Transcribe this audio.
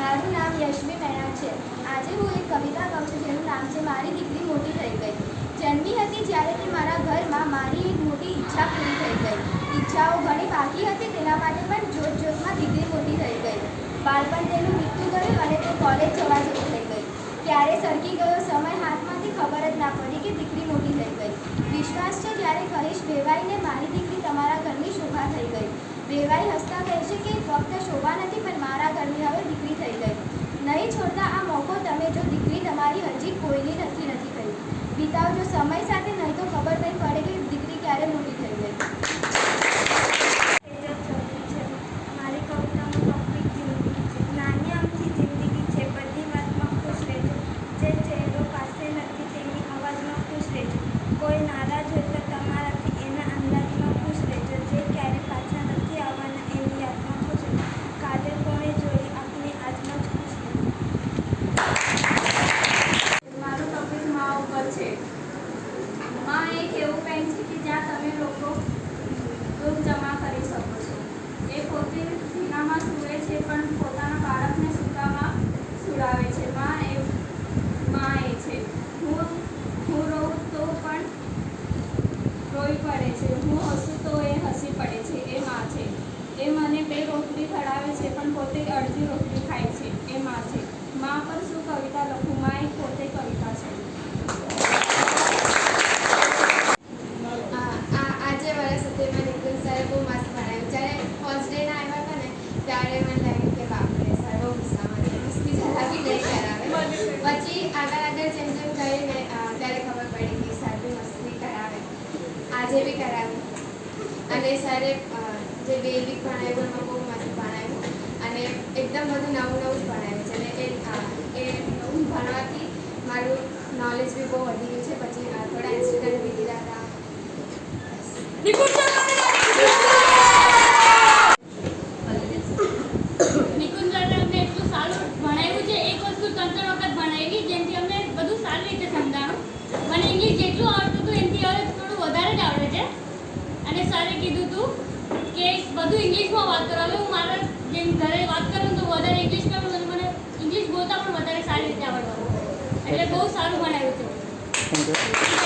મારું નામ યશવી મેણા છે. આજે હું એક કવિતા કહું છું જેનું નામ છે, મારી દીકરી મોટી થઈ ગઈ. જન્મી હતી જ્યારે તે મારા ઘરમાં મારી એક મોટી ઈચ્છા પૂરી થઈ ગઈ. ઈચ્છાઓ ઘણી બાકી હતી, તેના માટે પણ જોત જોતમાં દીકરી મોટી થઈ ગઈ. બાળપણ તેનું મૃત્યુ ગયું અને તે કોલેજ જવા જેવું થઈ ગઈ ક્યારે સરકી ગયો સમય હાથમાંથી ખબર જ ના પડી કે દીકરી મોટી થઈ ગઈ. વિશ્વાસ છે, જ્યારે કહીશ વેવાઈને મારી દીકરી તમારા ઘરની શોભા થઈ ગઈ. વેવાઈ હસતા કહે છે કે ફક્ત શોભા નથી, પણ મારા ઘરની હવે દીકરી થઈ ગઈ. નહીં છોડતા આ મોકો તમે, જો દીકરી તમારી હજી કોઈની નથી નથી થઈ. વિતાવજો સમય સાથે નહીં તો ખબર નહીં પડે કે દીકરી ક્યારે મોટી થઈ ગઈ મારી કવિતાનો ટોપિક જિંદગી છે નાની આમથી જિંદગી છે બધી વાતમાં ખુશ રહેજો જે ચહેરો પાસે નથી તેની અવાજમાં ખુશ રહેજો કોઈ નારાજ હોય તો તમારાથી એના અંદાજમાં ખુશ રહેજો જે ક્યારે પાછા નથી આવવાના એની યાદમાં ખુશ રહેજો કાલે કોણે જોઈ આપની આજમાં જ ખુશ રહેજો મારું ટોપિક મા ઉપર છે મા એક એવું પેન છે કે જ્યાં તમે લોકો દૂધ જમા કરી શકો છો. એ પોતે ભીનામાં સૂવે છે, પણ પોતાના બાળકને સૂકામાં સુડાવે છે. માં એ, મા એ છે. હું હું રોઉં તો પણ રોઈ પડે છે. હું હસું તો એ હસી પડે છે. એ મા છે. એ મને બે રોટલી ખડાવે છે, પણ પોતે અડધી રોટલી ખાય છે એ મા છે મા પર શું કવિતા લખું મા એક પોતે કવિતા છે આ આ- આજે વર્ષ હતી મેં નિકુલ સરે બહુ મસ્ત ભણાવ્યું જ્યારે ફર્સ્ટ ડે ના આવ્યા હતા ને ત્યારે મને લાગ્યું કે બાપરે સર બહુ ગુસ્સામાં છે મસ્તી જરા બી નહીં કરાવે પછી આગળ આગળ જેમ જેમ અ, ત્યારે ખબર પડી કે સર મસ્તી કરાવે. આજે બી કરાવી. અને સરે જે બે વીક ભણાવ્યું એમાં બહુ મસ્ત ભણાવ્યું. અને એકદમ બધું નવું નવું જ ભણાવ્યું. છે અને એ એ ભણવાથી મારું નોલેજ બી બહુ વધી ગયું છે. પછી થોડા ઇન્સ્ટિટ્યૂટ બી દીધા હતા નિકુંજને અમને એટલું સારું ભણાવ્યું છે એક વસ્તુ ત્રણ ત્રણ વખત ભણાવી જેનાથી અમને બધું સારી રીતે સમજાણું મને ઇંગ્લિશ જેટલું આવડતું હતું એનાથી હવે થોડું વધારે જ આવડે છે. અને સરે કીધું હતું કે બધું ઇંગ્લિશમાં વાત કરો. હવે હું મારા જેમ ઘરે વાત કરું તો વધારે ઇંગ્લિશ કરું અને મને ઇંગ્લિશ બોલતા પણ વધારે સારી રીતે આવડવાનું એટલે બહુ સારું ભણાવ્યું છે